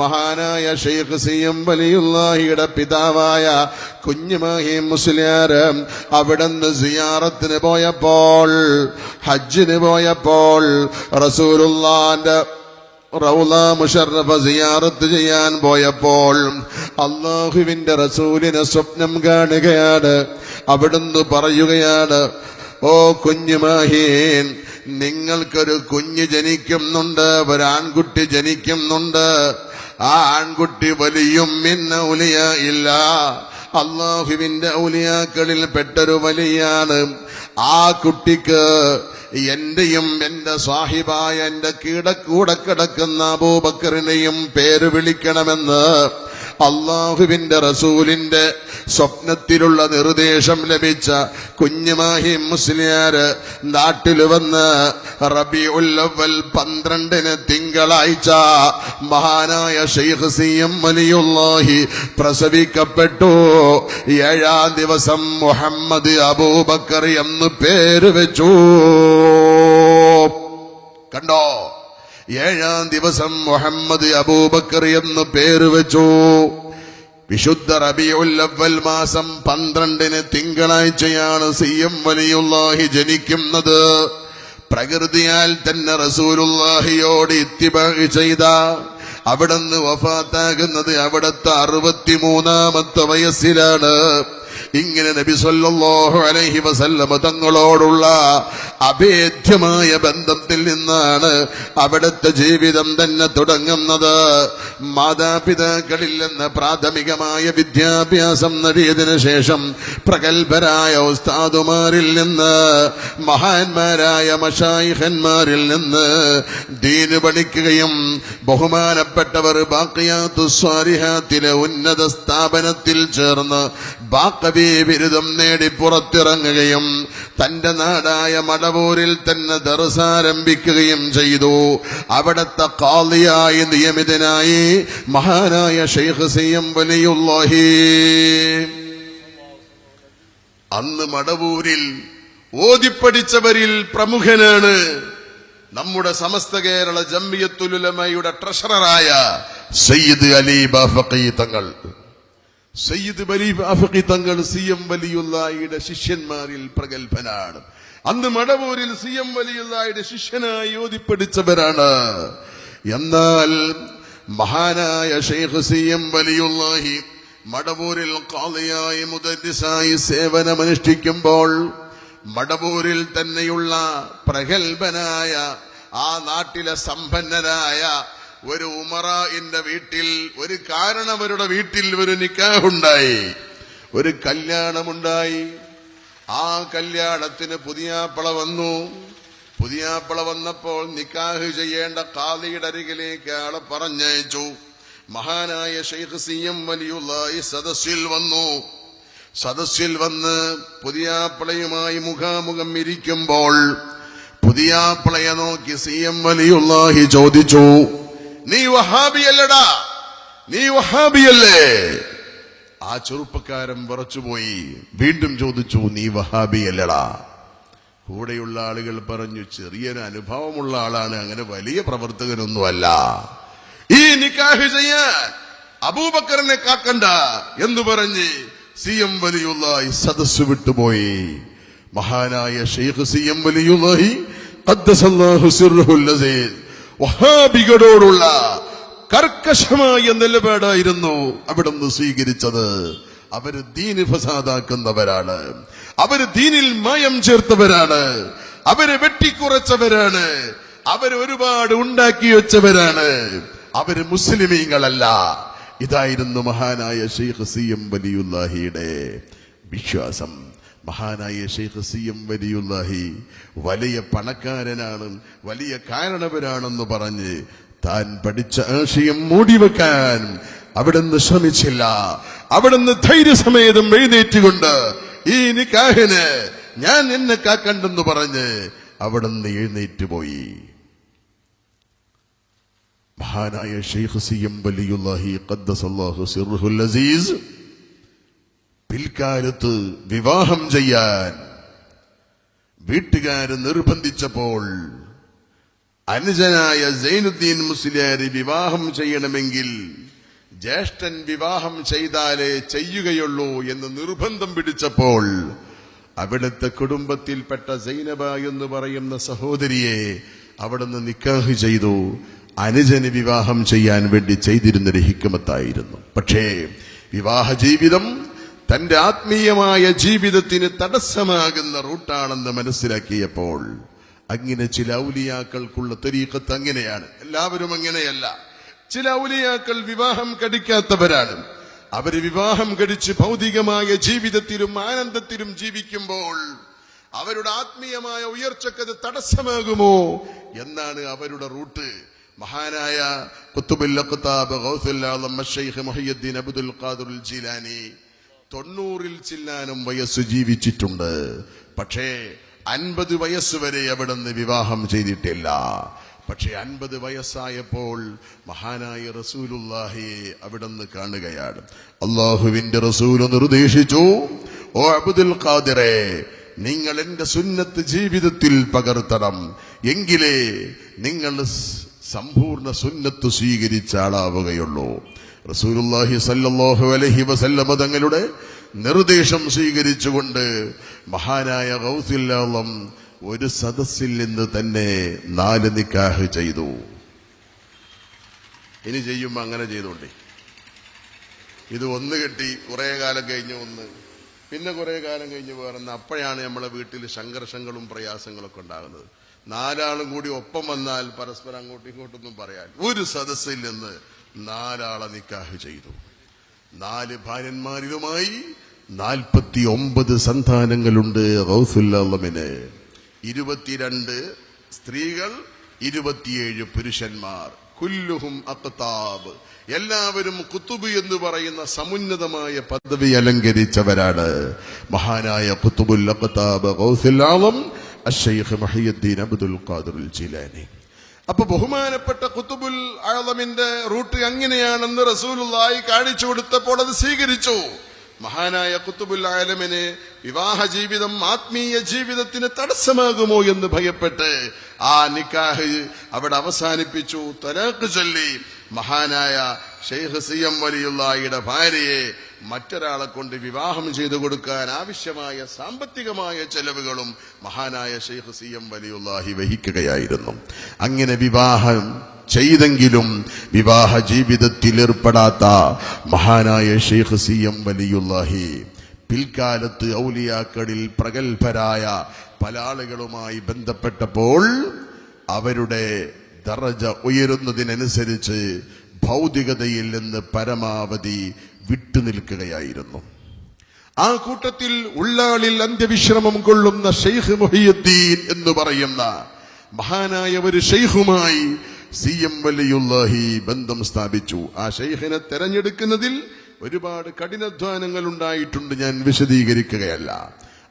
മഹാനായ ഷെയ്ഖ് സിയം വലിയുള്ളാഹിയുടെ പിതാവായ കുഞ്ഞുമാഹി മുസ്ലിയാര് അവിടുന്ന് സിയാറത്തിന് പോയപ്പോൾ ഹജ്ജിന് പോയപ്പോൾ റസൂലുള്ളാന്റെ സിയാറത്ത് ചെയ്യാൻ പോയപ്പോൾ അള്ളാഹുവിന്റെ റസൂലിനെ സ്വപ്നം കാണുകയാണ്. അവിടുന്ന് പറയുകയാണ് ഓ കുഞ്ഞുമാഹീൻ നിങ്ങൾക്കൊരു കുഞ്ഞ് ജനിക്കുന്നുണ്ട് ഒരാൺകുട്ടി ജനിക്കുന്നുണ്ട്. ആ ആൺകുട്ടി വലിയും മിന്ന ഉലിയ ഇല്ല. അള്ളാഹുവിന്റെ ഔലിയാക്കളിൽ പെട്ടൊരു വലിയാണ്. ആ കുട്ടിക്ക് എന്റെയും എന്റെ സാഹിബായ എന്റെ കീടക്കൂടെ കിടക്കുന്ന അബൂബക്കറിനെയും പേര് വിളിക്കണമെന്ന് അള്ളാഹുവിന്റെ റസൂലിന്റെ സ്വപ്നത്തിലുള്ള നിർദ്ദേശം ലഭിച്ച കുഞ്ഞുമാഹി മുസ്ലിയാര് നാട്ടിൽ വന്ന് റബി ഉല്ലവൽ പന്ത്രണ്ടിന് തിങ്കളാഴ്ച മഹാനായ ഷെയ്ഖ് സി എം വലിയുല്ലാഹി പ്രസവിക്കപ്പെട്ടു. ഏഴാം ദിവസം മുഹമ്മദ് അബൂബക്കർ എന്ന് പേര് വെച്ചു. കണ്ടോ? ഏഴാം ദിവസം മുഹമ്മദ് അബൂബക്കർ എന്ന് പേര് വെച്ചു. വിശുദ്ധ റബിയുല്ലവൽ മാസം പന്ത്രണ്ടിന് തിങ്കളാഴ്ചയാണ് സി എം വലിയുല്ലാഹി ജനിക്കുന്നത്. പ്രകൃതിയാൽ തന്നെ റസൂലുല്ലാഹിയോട് ഇത്തിബാഹ് ചെയ്ത അവിടുന്ന് വഫാത്താകുന്നത് അവിടുത്തെ അറുപത്തിമൂന്നാമത്തെ വയസ്സിലാണ്. ഇങ്ങനെ നബി സല്ലല്ലാഹു അലൈഹി വസല്ലമ തങ്ങളോടുള്ള അഭേദ്യമായ ബന്ധത്തിൽ നിന്നാണ് അവിടുത്തെ ജീവിതം തന്നെ തുടങ്ങുന്നത്. മാതാപിതാക്കളിൽ നിന്ന് പ്രാഥമികമായ വിദ്യാഭ്യാസം നേടിയതിനു ശേഷം പ്രഗത്ഭരായ ഉസ്താദുമാരിൽ നിന്ന് മഹാന്മാരായ മഷായിഹന്മാരിൽ നിന്ന് ദീന് പഠിക്കുകയും ബഹുമാനപ്പെട്ടവർ ബാക്കിയാത്തു സ്വാരിഹാത്തിലെ ഉന്നത സ്ഥാപനത്തിൽ ചേർന്ന് ബാക്കവി ബിരുദം നേടി പുറത്തിറങ്ങുകയും തന്റെ നാടായ മടവൂരിൽ തന്നെ ദർസാരംഭിക്കുകയും ചെയ്തു. അവിടത്തെ കാളിയായി നിയമിതനായി മഹാനായ ഷെയ്ഖ് സിയം എം വലിയുല്ലാഹി അന്ന് മടവൂരിൽ ഓതിപ്പടിച്ചവരിൽ പ്രമുഖനാണ് നമ്മുടെ സമസ്ത കേരള ജമ്മിയത്തുലുലമയുടെ ട്രഷററായ സയ്യിദ് അലി ബാഫക്കി തങ്ങൾ. സയ്യിദ് അലി ബാഫക്കി തങ്ങൾ സി എം വലിയുള്ളയുടെ ശിഷ്യന്മാരിൽ പ്രഗത്ഭനാണ്. അന്ന് മടവൂരിൽ സി എം വലിയുള്ളയുടെ ശിഷ്യനായി ഓതിപ്പടിച്ചവരാണ്. എന്നാൽ മഹാനായ ഷെയ്ഖ് സി എം വലിയുള്ളാഹി മടവൂരിൽ കാളിയായി മുതരിസായി സേവനമനുഷ്ഠിക്കുമ്പോൾ മടവൂരിൽ തന്നെയുള്ള പ്രഗത്ഭനായ ആ നാട്ടിലെ സമ്പന്നനായ ഒരു ഉമറായിന്റെ വീട്ടിൽ ഒരു കാരണവരുടെ വീട്ടിൽ ഒരു നിക്കാഹുണ്ടായി ഒരു കല്യാണമുണ്ടായി. ആ കല്യാണത്തിന് പുതിയാപ്പള വന്നു. പുതിയാപ്പള വന്നപ്പോൾ നിക്കാഹ് ചെയ്യേണ്ട കാതിയുടെ അരികിലേക്ക് ആളെ പറഞ്ഞയച്ചു. മഹാനായ ഷെയ്ഖ് സി എം വലിയുള്ളായി സദസ്സിൽ വന്നു. സദസ്സിൽ വന്ന് പുതിയാപ്പിളയുമായി മുഖാമുഖം ഇരിക്കുമ്പോൾ പുതിയാപ്പിളയെ നോക്കി സി എം വലിയുള്ളാഹി ചോദിച്ചു നീ വഹാബിയല്ലടാ? നീ വഹാബിയല്ലേ? ആ ചെറുപ്പക്കാരൻ വിറച്ചുപോയി. വീണ്ടും ചോദിച്ചു നീ വഹാബിയല്ലടാ കൂടെയുള്ള ആളുകൾ പറഞ്ഞു ചെറിയൊരു അനുഭവമുള്ള ആളാണ് അങ്ങനെ വലിയ പ്രവർത്തകനൊന്നുമല്ല. ഈ നിക്കാഹ് ചെയ്യാൻ അബൂബക്കറിനെ കാക്കണ്ട എന്ന് പറഞ്ഞ് സി എം വലിയുള്ളാഹി സദസ് വിട്ടുപോയി. മഹാനായ ഷെയ്ഖ് സി എം വലിയുള്ളാഹി വഹാബികളോടുള്ള കർക്കശമായ നിലപാടായിരുന്നു അവിടുന്ന് സ്വീകരിച്ചത്. അവർ ദീന് ഫസാദാക്കുന്നവരാണ്. അവർ ദീനിൽ മായം ചേർത്തവരാണ്. അവർ വെട്ടിക്കുറച്ചവരാണ്. അവർ ഒരുപാട് ഉണ്ടാക്കി വെച്ചവരാണ്. അവർ മുസ്ലിമീങ്ങളല്ല. ഇതായിരുന്നു മഹാനായ ഷെയ്ഖ് സി എം വലിയുല്ലാഹിയുടെ വിശ്വാസം. മഹാനായ ഷെയ്ഖ് സി എം വലിയുല്ലാഹി വലിയ പണക്കാരനാണ് വലിയ കാരണവരാണെന്ന് പറഞ്ഞ് താൻ പഠിച്ച ആശയം മൂടിവെക്കാൻ അവിടുന്ന് ശ്രമിച്ചില്ല. അവിടുന്ന് ധൈര്യസമേതം എഴുന്നേറ്റുകൊണ്ട് ഈ നിക്കാഹിന് ഞാൻ എന്നെ കാക്കണ്ടെന്ന് പറഞ്ഞ് അവിടുന്ന് എഴുന്നേറ്റ് പോയി. മഹാനായ ഷെയ്ഖ് സി എം വലിയുല്ലാഹി സിർഹുൽ അസീസ് പിൽക്കാലത്ത് വിവാഹം ചെയ്യാൻ വീട്ടുകാര് നിർബന്ധിച്ചപ്പോൾ അനുജനായ സൈനുദ്ദീൻ മുസ്ലിയാരി വിവാഹം ചെയ്യണമെങ്കിൽ ജ്യേഷ്ഠൻ വിവാഹം ചെയ്താലേ ചെയ്യുകയുള്ളൂ എന്ന് നിർബന്ധം പിടിച്ചപ്പോൾ അവിടുത്തെ കുടുംബത്തിൽപ്പെട്ട സൈനബ എന്ന് പറയുന്ന സഹോദരിയെ അവിടുന്ന് നിക്കാഹ് ചെയ്തു. അനുജന് വിവാഹം ചെയ്യാൻ വേണ്ടി ചെയ്തിരുന്നൊരു ഹിക്കുമത്തായിരുന്നു പക്ഷേ വിവാഹ ജീവിതം തന്റെ ആത്മീയമായ ജീവിതത്തിന് തടസ്സമാകുന്ന റൂട്ടാണെന്ന് മനസ്സിലാക്കിയപ്പോൾ അങ്ങനെ ചില ഔലിയാക്കൾക്കുള്ള തരീക്കത്ത് അങ്ങനെയാണ്. എല്ലാവരും അങ്ങനെയല്ല. ചില ഔലിയാക്കൾ വിവാഹം കടിക്കാത്തവരാണ്. അവർ വിവാഹം കടിച്ച് ഭൗതികമായ ജീവിതത്തിലും ആനന്ദത്തിലും ജീവിക്കുമ്പോൾ അവരുടെ ആത്മീയമായ ഉയർച്ചക്കത് തടസ്സമാകുമോ? എന്നാണ് അവരുടെ റൂട്ട്. മഹാനായ മുഹയ്യദ്ദീൻ അബ്ദുൽ ഖാദുൽ ജീലാനി തൊണ്ണൂറിൽ ചില്ലാനും വയസ്സ് ജീവിച്ചിട്ടുണ്ട്. പക്ഷേ അൻപത് വയസ്സ് വരെ അവിടുന്ന് വിവാഹം ചെയ്തിട്ടില്ല. പക്ഷെ അൻപത് വയസ്സായപ്പോൾ മഹാനായ റസൂലുല്ലാഹിയെ അവിടുന്ന് കാണുകയാണ്. അള്ളാഹുവിന്റെ റസൂൽ നിർദ്ദേശിച്ചു ഓ അബുദുൽ ഖാദിറെ നിങ്ങൾ എന്റെ സുന്നത്ത് ജീവിതത്തിൽ പകർത്തണം. എങ്കിലേ നിങ്ങൾ സമ്പൂർണ സുന്നത്ത് സ്വീകരിച്ച ആളാവുകയുള്ളൂ. റസൂലുള്ളാഹി സല്ലല്ലാഹു അലൈഹി വസല്ലമ തങ്ങളുടെ നിർദ്ദേശം സ്വീകരിച്ചുകൊണ്ട് മഹാനായ ഗൗസില്ലാളം ഒരു സദസ്സിൽ നിന്ന് തന്നെ നാല് നിക്കാഹ് ചെയ്തു. ഇനി ചെയ്യുമ്പോ അങ്ങനെ ചെയ്തോണ്ടേ. ഇത് ഒന്ന് കെട്ടി കുറേ കാലം കഴിഞ്ഞ് ഒന്ന് പിന്നെ കുറെ കാലം കഴിഞ്ഞ് വേറെന്ന്. അപ്പോഴാണ് നമ്മളെ വീട്ടിൽ സംഘർഷങ്ങളും പ്രയാസങ്ങളൊക്കെ ഉണ്ടാകുന്നത്. നാലാളും കൂടി ഒപ്പം വന്നാൽ പരസ്പരം അങ്ങോട്ടും ഇങ്ങോട്ടൊന്നും പറയാൻ. ഒരു സദസ്സിൽ നിന്ന് നാലാളെ നിക്കാഹ് ചെയ്തു. നാല് ഭാര്യന്മാരിലുമായി നാൽപ്പത്തി ഒമ്പത് സന്താനങ്ങളുണ്ട് റൌസുല്ലമിന് ഇരുപത്തിരണ്ട് സ്ത്രീകൾ ഇരുപത്തിയേഴ് പുരുഷന്മാർ. കുല്ലുഹും അക്താബ് എല്ലാവരും കുത്തുബ് എന്ന് പറയുന്ന സമുന്നതമായ പദവി അലങ്കരിച്ചവരാണ്. മഹാനായ കുത്തുബുൽ അക്താബ് ഗൗസുല്ലാളം അഷൈഖ് മഹിയുദ്ദീൻ അബ്ദുൽ ഖാദുൽ ജിലാനി. അപ്പൊ ബഹുമാനപ്പെട്ട കുത്തുബുൽ അഴമിന്റെ റൂട്ട് എങ്ങനെയാണെന്ന് റസൂലുള്ളായി കാണിച്ചു കൊടുത്തപ്പോൾ അത് സ്വീകരിച്ചു. മഹാനായ കുത്തുബുൽ ആലമിന് വിവാഹ ജീവിതം ആത്മീയ ജീവിതത്തിന് തടസ്സമാകുമോ എന്ന് ഭയപ്പെട്ട് ആ നിക്കാഹ് അവിടെ അവസാനിപ്പിച്ചു. തലാഖ് ചൊല്ലി. മഹാനായ ഷെയ്ഖ് സി എം ഭാര്യയെ മറ്റൊരാളെ കൊണ്ട് വിവാഹം ചെയ്തു കൊടുക്കാൻ ആവശ്യമായ സാമ്പത്തികമായ ചെലവുകളും മഹാനായ ഷെയ്ഖ് സി എം വലിയുള്ളാഹി വഹിക്കുകയായിരുന്നു. അങ്ങനെ വിവാഹം ചെയ്തെങ്കിലും വിവാഹ ജീവിതത്തിൽ ഏർപ്പെടാത്ത മഹാനായ ഷെയ്ഖ് സി എം വലിയുള്ളാഹി. പിൽക്കാലത്ത് ഔലിയാക്കളിൽ പ്രഗത്ഭരായ പല ആളുകളുമായി ബന്ധപ്പെട്ടപ്പോൾ അവരുടെ ദറജ ഉയരുന്നതിനനുസരിച്ച് ഭൗതികതയിൽ നിന്ന് പരമാവധി വിട്ടുനിൽക്കുകയായിരുന്നു ആ കൂട്ടത്തിൽ ഉള്ളാളിൽ അന്ത്യവിശ്രമം കൊള്ളുന്ന ഷെയ്ഖ് മുഹിയുദ്ദീൻ എന്ന് പറയുന്ന മഹാനായ ഒരു ഷെയ്ഖുമായി സി എം വലിയുല്ലാഹി ബന്ധം സ്ഥാപിച്ചു. ആ ഷെയ്ഖിനെ തെരഞ്ഞെടുക്കുന്നതിൽ ഒരുപാട് കഠിനാധ്വാനങ്ങൾ ഉണ്ടായിട്ടുണ്ട് ഞാൻ വിശദീകരിക്കുകയല്ല.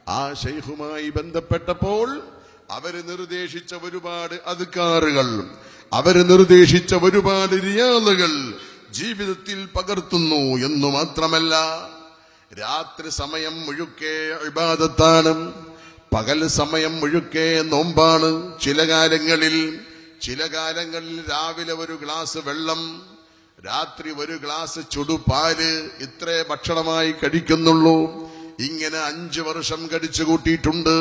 ആ ഷെയ്ഖുമായി ബന്ധപ്പെട്ടപ്പോൾ അവർ നിർദ്ദേശിച്ച ഒരുപാട് അധികാറുകൾ അവർ നിർദ്ദേശിച്ച ഒരുപാട് റിയാലുകൾ ജീവിതത്തിൽ പകർത്തുന്നു എന്ന് മാത്രമല്ല രാത്രി സമയം മുഴുക്കെ ഇബാദത്താണ് പകൽ സമയം മുഴുക്കെ നോമ്പാണ്. ചില കാലങ്ങളിൽ ചില കാലങ്ങളിൽ രാവിലെ ഒരു ഗ്ലാസ് വെള്ളം രാത്രി ഒരു ഗ്ലാസ് ചുടുപാൽ ഇത്രേ ഭക്ഷണമായി കഴിക്കുന്നുള്ളൂ. ഇങ്ങനെ അഞ്ചു വർഷം കടിച്ചു കൂട്ടിയിട്ടുണ്ട്.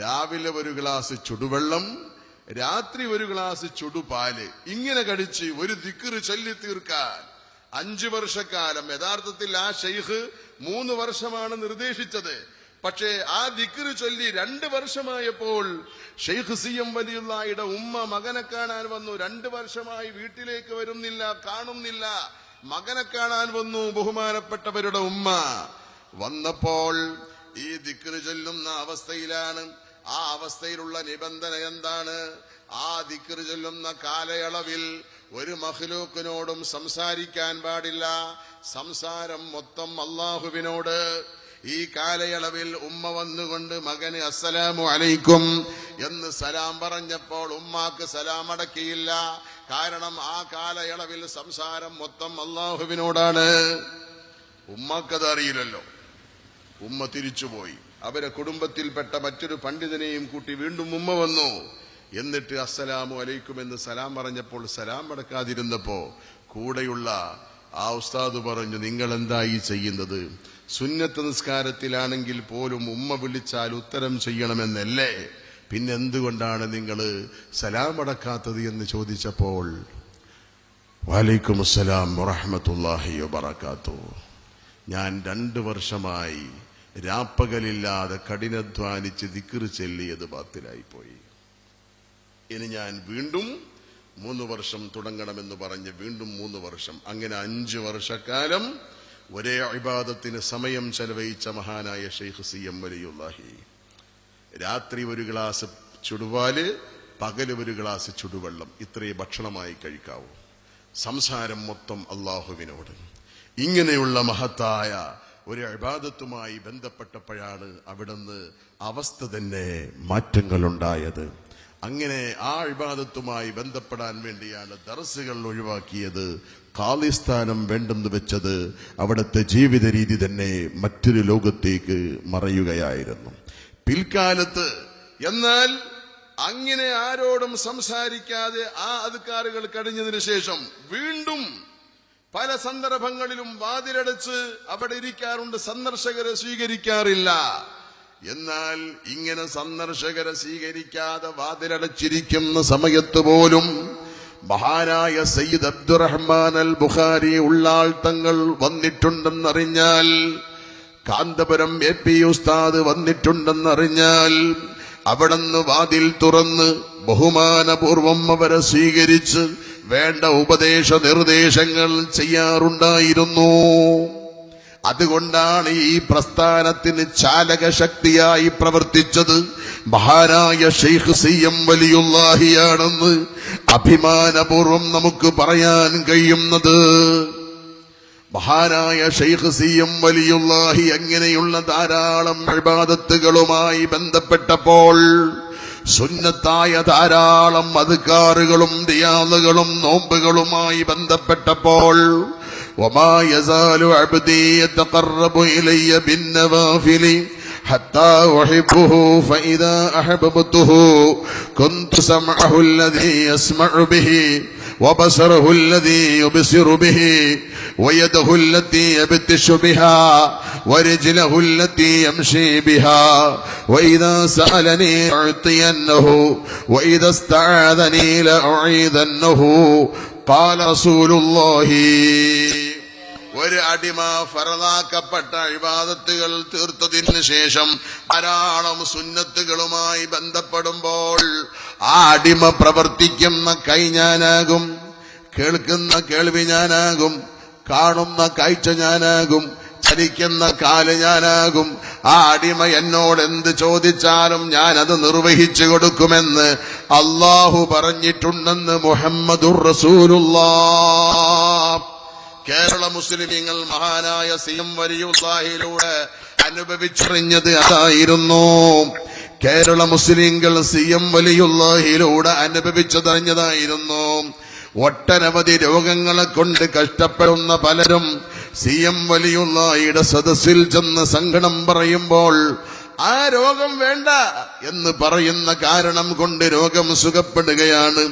രാവിലെ ഒരു ഗ്ലാസ് ചുടുവെള്ളം രാത്രി ഒരു ഗ്ലാസ് ചുടുപാൽ. ഇങ്ങനെ കടിച്ച് ഒരു ദിക്കറ് ചൊല്ലി തീർക്കാൻ അഞ്ചു വർഷക്കാലം. യഥാർത്ഥത്തിൽ ആ ഷെയ്ഖ് മൂന്ന് വർഷമാണ് നിർദ്ദേശിച്ചത്. പക്ഷേ ആ ദിക്കറ് ചൊല്ലി രണ്ട് വർഷമായപ്പോൾ ഷെയ്ഖ് സി എം വലിയുള്ളയുടെ ഉമ്മ മകനെ കാണാൻ വന്നു. രണ്ട് വർഷമായി വീട്ടിലേക്ക് വരുന്നില്ല കാണുന്നില്ല. മകനെ കാണാൻ വന്നു ബഹുമാനപ്പെട്ടവരുടെ ഉമ്മ. വന്നപ്പോൾ ഈ ദിക്കറ് ചൊല്ലുന്ന അവസ്ഥയിലാണ്. ആ അവസ്ഥയിലുള്ള നിബന്ധന എന്താണ്? ആ ദിക്കറ് ചൊല്ലുന്ന കാലയളവിൽ ഒരു മഹ്ലൂക്കിനോടും സംസാരിക്കാൻ പാടില്ല. സംസാരം മൊത്തം അള്ളാഹുവിനോട് ഈ കാലയളവിൽ ഉമ്മ വന്നുകൊണ്ട് മകന് അസ്സലാമു അലൈക്കും എന്ന് സലാം പറഞ്ഞപ്പോൾ ഉമ്മാക്ക് സലാം അടക്കിയില്ല. കാരണം ആ കാലയളവിൽ സംസാരം മൊത്തം അള്ളാഹുവിനോടാണ്. ഉമ്മാക്കത് അറിയില്ലല്ലോ. ഉമ്മ തിരിച്ചുപോയി. അവരെ കുടുംബത്തിൽപ്പെട്ട മറ്റൊരു പണ്ഡിതനെയും കൂട്ടി വീണ്ടും ഉമ്മ വന്നു. എന്നിട്ട് അസ്സലാമു അലൈക്കും എന്ന് സലാം പറഞ്ഞപ്പോൾ സലാം അടക്കാതിരുന്നപ്പോ കൂടെയുള്ള ആ ഉസ്താദ് പറഞ്ഞു നിങ്ങൾ എന്തായി ചെയ്യുന്നത്? സുന്നത്ത് നിസ്കാരത്തിലാണെങ്കിൽ പോലും ഉമ്മ വിളിച്ചാൽ ഉത്തരം ചെയ്യണമെന്നല്ലേ? പിന്നെ എന്തുകൊണ്ടാണ് നിങ്ങൾ സലാം അടക്കാത്തത് എന്ന് ചോദിച്ചപ്പോൾ വാലൈക്കും അസ്സലാം വറഹമത്തല്ലാഹി വബറക്കാത്തു ഞാൻ രണ്ട് വർഷമായി രാപ്പകലില്ലാതെ കഠിനധ്വാനിച്ച് ദിക്കറ് ചെല്ലിയത് ബാത്തിലായിപ്പോയി. ഇനി ഞാൻ വീണ്ടും മൂന്ന് വർഷം തുടങ്ങണമെന്ന് പറഞ്ഞ് വീണ്ടും മൂന്ന് വർഷം. അങ്ങനെ അഞ്ച് വർഷക്കാലം ഒരേ അഭിബാദത്തിന് സമയം ചെലവഴിച്ച മഹാനായ ഷെയ്ഖ് സി എം വലിയുല്ലാഹി രാത്രി ഒരു ഗ്ലാസ് ചുടുവാൽ പകൽ ഒരു ഗ്ലാസ് ചുടുവെള്ളം. ഇത്രയേ ഭക്ഷണമായി കഴിക്കാവൂ. സംസാരം മൊത്തം അള്ളാഹുവിനോട്. ഇങ്ങനെയുള്ള മഹത്തായ ഒരു അഭിബാദത്തുമായി ബന്ധപ്പെട്ടപ്പോഴാണ് അവിടുന്ന് അവസ്ഥ തന്നെ മാറ്റങ്ങളുണ്ടായത്. അങ്ങനെ ആ ഇബാദത്തുമായി ബന്ധപ്പെടാൻ വേണ്ടിയാണ് ദർസുകൾ ഒഴിവാക്കിയത്. കാലിസ്ഥാനം വേണ്ടെന്ന് വെച്ചത് അവിടുത്തെ ജീവിത രീതി തന്നെ മറ്റൊരു ലോകത്തേക്ക് മറയുകയായിരുന്നു. പിൽക്കാലത്ത് എന്നാൽ അങ്ങനെ ആരോടും സംസാരിക്കാതെ ആ അധികാരികൾ കഴിഞ്ഞതിന് ശേഷം വീണ്ടും പല സന്ദർഭങ്ങളിലും വാതിലടച്ച് അവിടെ ഇരിക്കാറുണ്ട്. സന്ദർശകരെ സ്വീകരിക്കാറില്ല. എന്നാൽ ഇങ്ങനെ സന്ദർശകരെ സ്വീകരിക്കാതെ വാതിലടച്ചിരിക്കുന്ന സമയത്ത് പോലും മഹാനായ സയ്യിദ് അബ്ദുറഹ്മാൻ അൽ ബുഖാരി ഉള്ളാൾ തങ്ങൾ വന്നിട്ടുണ്ടെന്നറിഞ്ഞാൽ കാന്തപുരം എ പി ഉസ്താദ് വന്നിട്ടുണ്ടെന്നറിഞ്ഞാൽ അവിടുന്ന് വാതിൽ തുറന്ന് ബഹുമാനപൂർവം അവരെ സ്വീകരിച്ച് വേണ്ട ഉപദേശ നിർദ്ദേശങ്ങൾ ചെയ്യാറുണ്ടായിരുന്നു. അതുകൊണ്ടാണ് ഈ പ്രസ്ഥാനത്തിന് ചാലകശക്തിയായി പ്രവർത്തിച്ചത്. മഹാനായ ഷെയ്ഖ് സി എം വലിയുള്ളാഹിയാണെന്ന് അഭിമാനപൂർവം നമുക്ക് പറയാൻ കഴിയുന്നത്. മഹാനായ ഷെയ്ഖ് സി എം വലിയുള്ളാഹി അങ്ങനെയുള്ള ധാരാളം വിവാദത്തുകളുമായി ബന്ധപ്പെട്ടപ്പോൾ സുന്നത്തായ ധാരാളം മതുക്കാറുകളും ദിയാളുകളും നോമ്പുകളുമായി ബന്ധപ്പെട്ടപ്പോൾ وما يزال عبدي يتقرب إلي بالنوافل حتى أحبه فإذا أحببته كنت سمعه الذي يسمع به وبصره الذي يبصر به ويده التي يبتش بها ورجله التي يمشي بها وإذا سألني أعطينه وإذا استعاذني لأعيذنه ഒരു അടിമ ഫറദാക്കപ്പെട്ട അഴിവാദത്തുകൾ തീർത്തതിന് ശേഷം ധാരാളം സുന്നത്തുകളുമായി ബന്ധപ്പെടുമ്പോൾ ആ അടിമ പ്രവർത്തിക്കുന്ന കൈ ഞാനാകും കേൾക്കുന്ന കേൾവി ഞാനാകും കാണുന്ന കാഴ്ച ഞാനാകും ചലിക്കുന്ന കാൽ ഞാനാകും. ആ അടിമ എന്നോട് എന്ത് ചോദിച്ചാലും ഞാൻ അത് നിർവഹിച്ചു കൊടുക്കുമെന്ന് അള്ളാഹു പറഞ്ഞിട്ടുണ്ടെന്ന് മുഹമ്മദുർ റസൂലുള്ള. കേരള മുസ്ലിമീങ്ങൾ മഹാനായ സി എം വലിയുള്ളാഹിലൂടെ അനുഭവിച്ചറിഞ്ഞത് അതായിരുന്നു. കേരള മുസ്ലിങ്ങൾ സി എം വലിയുള്ളാഹിലൂടെ അനുഭവിച്ചതറിഞ്ഞതായിരുന്നു. ഒട്ടനവധി രോഗങ്ങളെ കൊണ്ട് കഷ്ടപ്പെടുന്ന പലരും സി എം വലിയുള്ളാഹിയുടെ സദസ്സിൽ ചെന്ന് സങ്കടം പറയുമ്പോൾ ആ രോഗം വേണ്ട എന്ന് പറയുന്ന കാരണം കൊണ്ട് രോഗം സുഖപ്പെടുകയാണ്.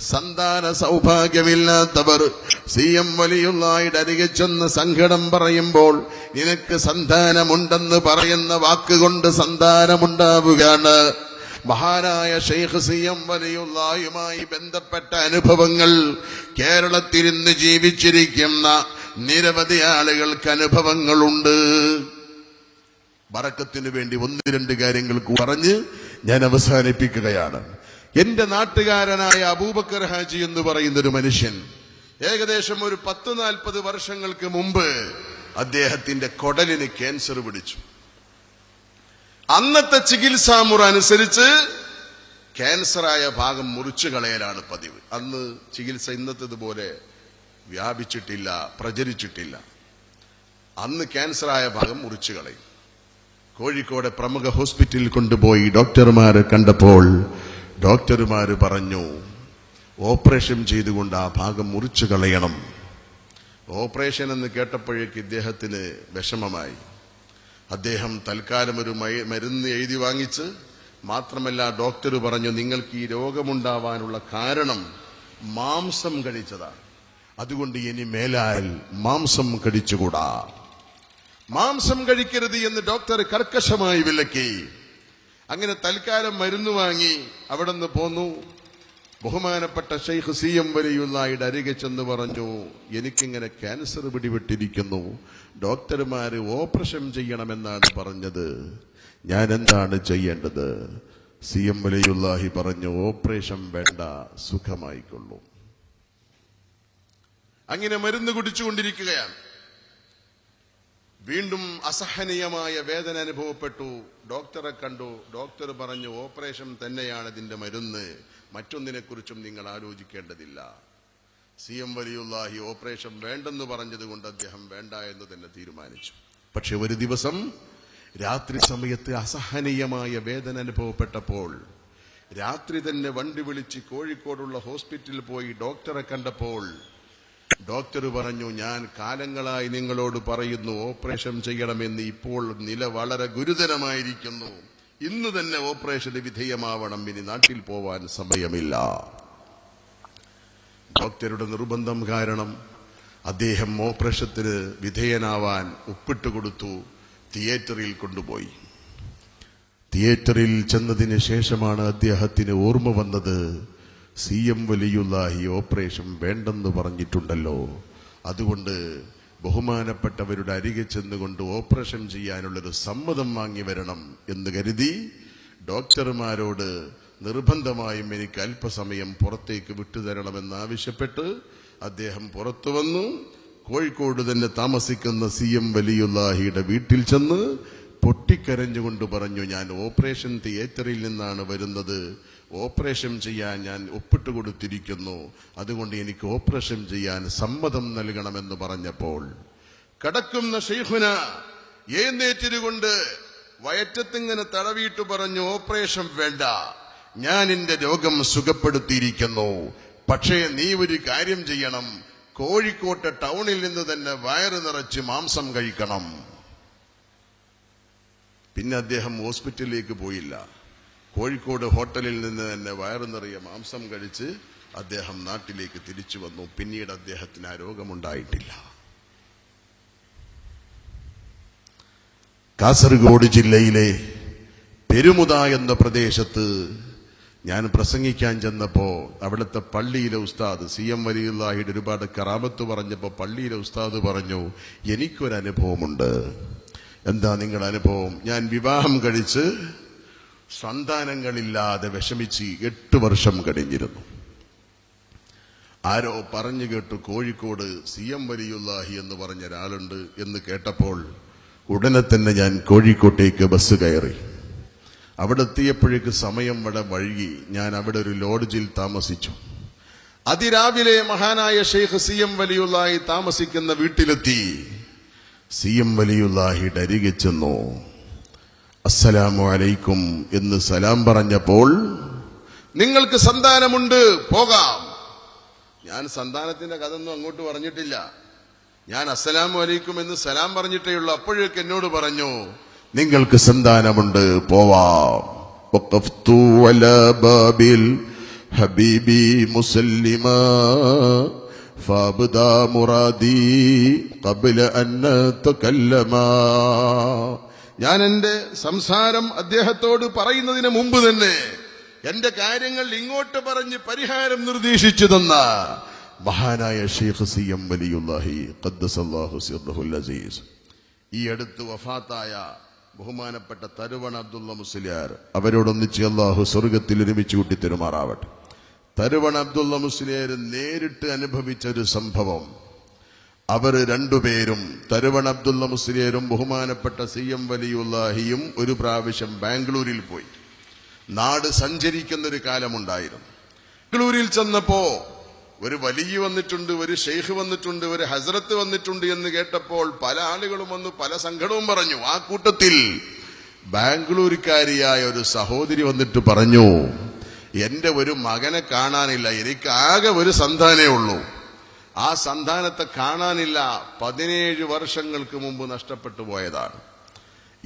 സന്താന സൗഭാഗ്യമില്ലാത്തവർ സി എം വലിയുള്ളായുടെ അരികെ ചെന്ന് സങ്കടം പറയുമ്പോൾ നിനക്ക് സന്താനമുണ്ടെന്ന് പറയുന്ന വാക്കുകൊണ്ട് സന്താനമുണ്ടാവുകയാണ്. മഹാനായ ഷെയ്ഖ് സി എം വലിയുള്ളായുമായി ബന്ധപ്പെട്ട അനുഭവങ്ങൾ കേരളത്തിൽ ഇന്ന് ജീവിച്ചിരിക്കുന്ന നിരവധി ആളുകൾക്ക് അനുഭവങ്ങളുണ്ട്. വറക്കത്തിന് വേണ്ടി ഒന്ന് രണ്ട് കാര്യങ്ങൾ പറഞ്ഞ് ഞാൻ അവസാനിപ്പിക്കുകയാണ്. എന്റെ നാട്ടുകാരനായ അബൂബക്കർ ഹാജി എന്ന് പറയുന്ന ഒരു മനുഷ്യൻ ഏകദേശം ഒരു പത്ത് നാൽപ്പത് വർഷങ്ങൾക്ക് മുമ്പ് അദ്ദേഹത്തിന്റെ കൊടലിന് ക്യാൻസർ പിടിച്ചു. അന്നത്തെ ചികിത്സാ മുറ അനുസരിച്ച് ക്യാൻസറായ ഭാഗം മുറിച്ചു കളയലാണ് പതിവ്. അന്ന് ചികിത്സ ഇന്നത്തേതുപോലെ വ്യാപിച്ചിട്ടില്ല പ്രചരിച്ചിട്ടില്ല. അന്ന് ക്യാൻസറായ ഭാഗം മുറിച്ചു കളയും. കോഴിക്കോട് പ്രമുഖ ഹോസ്പിറ്റലിൽ കൊണ്ടുപോയി ഡോക്ടർമാര് കണ്ടപ്പോൾ ഡോക്ടർമാര് പറഞ്ഞു ഓപ്പറേഷൻ ചെയ്തുകൊണ്ട് ആ ഭാഗം മുറിച്ചു കളയണം. ഓപ്പറേഷൻ എന്ന് കേട്ടപ്പോഴേക്ക് ഇദ്ദേഹത്തിന് വിഷമമായി. അദ്ദേഹം തൽക്കാലം ഒരു മരുന്ന് എഴുതി വാങ്ങിച്ച് മാത്രമല്ല ഡോക്ടർ പറഞ്ഞു നിങ്ങൾക്ക് ഈ രോഗമുണ്ടാവാനുള്ള കാരണം മാംസം കഴിച്ചതാണ്. അതുകൊണ്ട് ഇനി മേലാൽ മാംസം കടിച്ചുകൂടാ മാംസം കഴിക്കരുത് എന്ന് ഡോക്ടർ കർക്കശമായി വിലക്കി. അങ്ങനെ തൽക്കാലം മരുന്ന് വാങ്ങി അവിടെ നിന്ന് പോന്നു. ബഹുമാനപ്പെട്ട ഷെയ്ഖ് സി എം വരെയുള്ളയുടെ അരികെ ചെന്ന് പറഞ്ഞു എനിക്കിങ്ങനെ ക്യാൻസർ പിടിപെട്ടിരിക്കുന്നു. ഡോക്ടർമാര് ഓപ്പറേഷൻ ചെയ്യണമെന്നാണ് പറഞ്ഞത്. ഞാൻ എന്താണ് ചെയ്യേണ്ടത്? സി എം വലയുല്ലാഹി പറഞ്ഞു ഓപ്പറേഷൻ വേണ്ട സുഖമായിക്കൊള്ളൂ. അങ്ങനെ മരുന്ന് കുടിച്ചുകൊണ്ടിരിക്കുകയാണ്. വീണ്ടും അസഹനീയമായ വേദന അനുഭവപ്പെട്ടു. ഡോക്ടറെ കണ്ടു. ഡോക്ടർ പറഞ്ഞു ഓപ്പറേഷൻ തന്നെയാണ് ഇതിന്റെ മരുന്ന്. മറ്റൊന്നിനെക്കുറിച്ചും നിങ്ങൾ ആലോചിക്കേണ്ടതില്ല. സി എം വലിയുല്ലാഹി ഓപ്പറേഷൻ വേണ്ടെന്ന് പറഞ്ഞതുകൊണ്ട് അദ്ദേഹം വേണ്ട എന്ന് തന്നെ തീരുമാനിച്ചു. പക്ഷെ ഒരു ദിവസം രാത്രി സമയത്ത് അസഹനീയമായ വേദന അനുഭവപ്പെട്ടപ്പോൾ രാത്രി തന്നെ വണ്ടി വിളിച്ച് കോഴിക്കോടുള്ള ഹോസ്പിറ്റലിൽ പോയി ഡോക്ടറെ കണ്ടപ്പോൾ ഡോക്ടർ പറഞ്ഞു ഞാൻ കാലങ്ങളായി നിങ്ങളോട് പറയുന്നു ഓപ്പറേഷൻ ചെയ്യണമെന്ന് ഇപ്പോൾ നില വളരെ ഗുരുതരമായിരിക്കുന്നു. ഇന്ന് തന്നെ ഓപ്പറേഷന് വിധേയമാവണം ഇനി നാട്ടിൽ പോവാൻ സമയമില്ല. ഡോക്ടറുടെ നിർബന്ധം കാരണം അദ്ദേഹം ഓപ്പറേഷത്തിന് വിധേയനാവാൻ ഒപ്പിട്ട് കൊടുത്തു തിയേറ്ററിൽ കൊണ്ടുപോയി. തിയേറ്ററിൽ ചെന്നതിന് ശേഷമാണ് അദ്ദേഹത്തിന് ഓർമ്മ വന്നത് സി എം വലിയുല്ലാഹി ഓപ്പറേഷൻ വേണ്ടെന്ന് പറഞ്ഞിട്ടുണ്ടല്ലോ. അതുകൊണ്ട് ബഹുമാനപ്പെട്ടവരുടെ അരികെ ചെന്നുകൊണ്ട് ഓപ്പറേഷൻ ചെയ്യാനുള്ളൊരു സമ്മതം വാങ്ങി വരണം എന്ന് കരുതി ഡോക്ടർമാരോട് നിർബന്ധമായും എനിക്ക് അല്പസമയം പുറത്തേക്ക് വിട്ടുതരണമെന്ന് ആവശ്യപ്പെട്ട് അദ്ദേഹം പുറത്തു വന്നു. കോഴിക്കോട് തന്നെ താമസിക്കുന്ന സി എം വലിയുല്ലാഹിയുടെ വീട്ടിൽ ചെന്ന് പൊട്ടിക്കരഞ്ഞുകൊണ്ട് പറഞ്ഞു ഞാൻ ഓപ്പറേഷൻ തിയേറ്ററിൽ നിന്നാണ് വരുന്നത്. ഓപ്പറേഷൻ ചെയ്യാൻ ഞാൻ ഒപ്പിട്ട് കൊടുത്തിരിക്കുന്നു അതുകൊണ്ട് എനിക്ക് ഓപ്പറേഷൻ ചെയ്യാൻ സമ്മതം നൽകണമെന്ന് പറഞ്ഞപ്പോൾ കടക്കുന്ന ഷെയ്ഖുന ഏന്നേറ്റിരുകൊണ്ട് വയറ്റത്തിങ്ങനെ തടവിയിട്ട് പറഞ്ഞു ഓപ്പറേഷൻ വേണ്ട. ഞാൻ എന്റെ രോഗം സുഖപ്പെടുത്തിയിരിക്കുന്നു. പക്ഷേ നീ ഒരു കാര്യം ചെയ്യണം. കോഴിക്കോട്ടെ ടൗണിൽ നിന്ന് തന്നെ വയറ് നിറച്ച് മാംസം കഴിക്കണം. പിന്നെ അദ്ദേഹം ഹോസ്പിറ്റലിലേക്ക് പോയില്ല. കോഴിക്കോട് ഹോട്ടലിൽ നിന്ന് തന്നെ വയറു നിറയെ മാംസം കഴിച്ച് അദ്ദേഹം നാട്ടിലേക്ക് തിരിച്ചു വന്നു. പിന്നീട് അദ്ദേഹത്തിന് ആ രോഗമുണ്ടായിട്ടില്ല. കാസർഗോഡ് ജില്ലയിലെ പെരുമുത എന്ന പ്രദേശത്ത് ഞാൻ പ്രസംഗിക്കാൻ ചെന്നപ്പോ അവിടുത്തെ പള്ളിയിലെ ഉസ്താദ് സി എം വലിയുള്ളാഹിയുടെ ഒരുപാട് കറാമത്ത് പറഞ്ഞപ്പോ പള്ളിയിലെ ഉസ്താദ് പറഞ്ഞു എനിക്കൊരനുഭവമുണ്ട്. എന്താ നിങ്ങളുടെ അനുഭവം ഞാൻ വിവാഹം കഴിച്ച് സന്താനങ്ങളില്ലാതെ വിഷമിച്ച് എട്ട് വർഷം കഴിഞ്ഞിരുന്നു. ആരോ പറഞ്ഞു കേട്ടു കോഴിക്കോട് സി എം വലിയുല്ലാഹി എന്ന് പറഞ്ഞ ഒരാളുണ്ട് എന്ന് കേട്ടപ്പോൾ ഉടനെ തന്നെ ഞാൻ കോഴിക്കോട്ടേക്ക് ബസ് കയറി. അവിടെ എത്തിയപ്പോഴേക്ക് സമയം ഇവിടെ വഴുകി. ഞാൻ അവിടെ ഒരു ലോഡ്ജിൽ താമസിച്ചു. അതിരാവിലെ മഹാനായ ഷെയ്ഖ് സി എം വലിയുള്ളാഹി താമസിക്കുന്ന വീട്ടിലെത്തി. സി എം വലിയുല്ലാഹി അരികെ ചെന്നു. അസ്സലാമു അലൈക്കും എന്ന് സലാം പറഞ്ഞപ്പോൾ നിങ്ങൾക്ക് സന്താനമുണ്ട് പോകാം. ഞാൻ സന്താനത്തിന്റെ കഥ ഒന്നും അങ്ങോട്ട് പറഞ്ഞിട്ടില്ല. ഞാൻ അസ്സലാമു അലൈക്കും എന്ന് സലാം പറഞ്ഞിട്ടേ ഉള്ളൂ. അപ്പോഴേക്ക് എന്നോട് പറഞ്ഞു നിങ്ങൾക്ക് സന്താനമുണ്ട് പോവാം. ഹബീബി മുസല്ലിമാ ഫാബ്ദാ മുറാദി ഖബ്ല അൻ തകല്ലമാ. ഞാൻ എന്റെ സംസാരം അദ്ദേഹത്തോട് പറയുന്നതിന് മുമ്പ് തന്നെ എന്റെ കാര്യങ്ങൾ ഇങ്ങോട്ട് പറഞ്ഞ് പരിഹാരം നിർദ്ദേശിച്ചു തന്ന മഹാനായ ഷെയ്ഖ് സി എം വലിയുല്ലാഹി അസീസ്. ഈ അടുത്ത് വഫാത്തായ ബഹുമാനപ്പെട്ട തരുവൺ അബ്ദുള്ള മുസ്ലിയാർ അവരോടൊന്നിച്ച് അള്ളാഹു സ്വർഗത്തിൽ ഒരുമിച്ച് കൂട്ടി തെരുമാറാവട്ടെ തരുവൺ അബ്ദുള്ള മുസ്ലിയാർ നേരിട്ട് അനുഭവിച്ച ഒരു സംഭവം അവർ രണ്ടുപേരും തരുവൺ അബ്ദുള്ള മുസ്ലിയരും ബഹുമാനപ്പെട്ട സി എം വലിയുല്ലാഹിയും ഒരു പ്രാവശ്യം ബാംഗ്ലൂരിൽ പോയി. നാട് സഞ്ചരിക്കുന്നൊരു കാലമുണ്ടായിരുന്നു. ബാംഗ്ലൂരിൽ ചെന്നപ്പോ ഒരു വലിയ വന്നിട്ടുണ്ട് ഒരു ഷെയ്ഖ് വന്നിട്ടുണ്ട് ഒരു ഹസ്രത്ത് വന്നിട്ടുണ്ട് എന്ന് കേട്ടപ്പോൾ പല ആളുകളും വന്നു പല സങ്കടവും പറഞ്ഞു ആ കൂട്ടത്തിൽ ബാംഗ്ലൂരിക്കാരിയായ ഒരു സഹോദരി വന്നിട്ട് പറഞ്ഞു എന്റെ ഒരു മകനെ കാണാനില്ല എനിക്ക് ആകെ ഒരു സന്താനേ ഉള്ളൂ. ആ സന്താനത്തെ കാണാനില്ല. പതിനേഴ് വർഷങ്ങൾക്ക് മുമ്പ് നഷ്ടപ്പെട്ടു പോയതാണ്.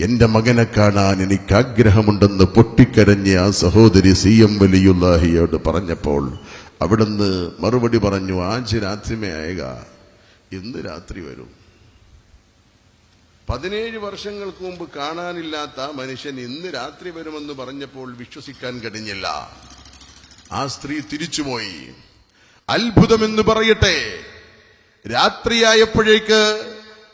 എന്റെ മകനെ കാണാൻ എനിക്ക് ആഗ്രഹമുണ്ടെന്ന് പൊട്ടിക്കരഞ്ഞ ആ സഹോദരി സി എം വലിയുല്ലാഹിയോട് പറഞ്ഞപ്പോൾ അവിടുന്ന് മറുപടി പറഞ്ഞു ആജ് രാത്രിമേ ആയക. ഇന്ന് രാത്രി വരും. പതിനേഴ് വർഷങ്ങൾക്ക് മുമ്പ് കാണാനില്ലാത്ത മനുഷ്യൻ ഇന്ന് രാത്രി വരുമെന്ന് പറഞ്ഞപ്പോൾ വിശ്വസിക്കാൻ കഴിഞ്ഞില്ല. ആ സ്ത്രീ തിരിച്ചുപോയി. അത്ഭുതമെന്ന് പറയട്ടെ. രാത്രിയായപ്പോഴേക്ക്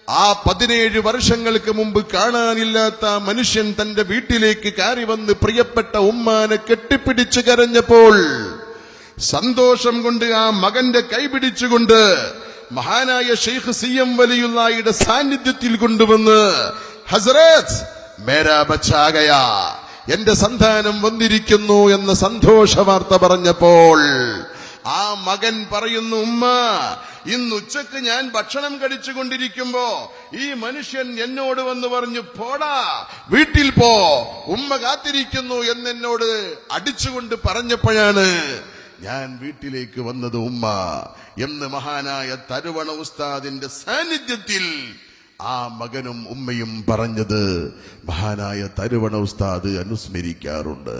ആ പതിനേഴ് വർഷങ്ങൾക്ക് മുമ്പ് കാണാനില്ലാത്ത മനുഷ്യൻ തന്റെ വീട്ടിലേക്ക് കയറി വന്ന് പ്രിയപ്പെട്ട ഉമ്മാനെ കെട്ടിപ്പിടിച്ച് കരഞ്ഞപ്പോൾ സന്തോഷം കൊണ്ട് ആ മകന്റെ കൈപിടിച്ചുകൊണ്ട് മഹാനായ ഷെയ്ഖ് സി എം വലിയുള്ളയുടെ സാന്നിധ്യത്തിൽ കൊണ്ടുവന്ന് ഹസരത് മേരാ ബച്ചാകയ എന്റെ സന്താനം വന്നിരിക്കുന്നു എന്ന സന്തോഷ വാർത്ത പറഞ്ഞപ്പോൾ ആ മകൻ പറയുന്നു ഉമ്മ ഇന്ന് ഉച്ചയ്ക്ക് ഞാൻ ഭക്ഷണം കഴിച്ചുകൊണ്ടിരിക്കുമ്പോ ഈ മനുഷ്യൻ എന്നോട് വന്ന് പറഞ്ഞു പോടാ വീട്ടിൽ പോ ഉമ്മ കാത്തിരിക്കുന്നു എന്നെന്നോട് അടിച്ചുകൊണ്ട് പറഞ്ഞപ്പോഴാണ് ഞാൻ വീട്ടിലേക്ക് വന്നത് ഉമ്മ എന്ന് മഹാനായ തരുവണ ഉസ്താദിന്റെ സാന്നിധ്യത്തിൽ ആ മകനും ഉമ്മയും പറഞ്ഞത് മഹാനായ തരുവണ ഉസ്താദ് അനുസ്മരിക്കാറുണ്ട്.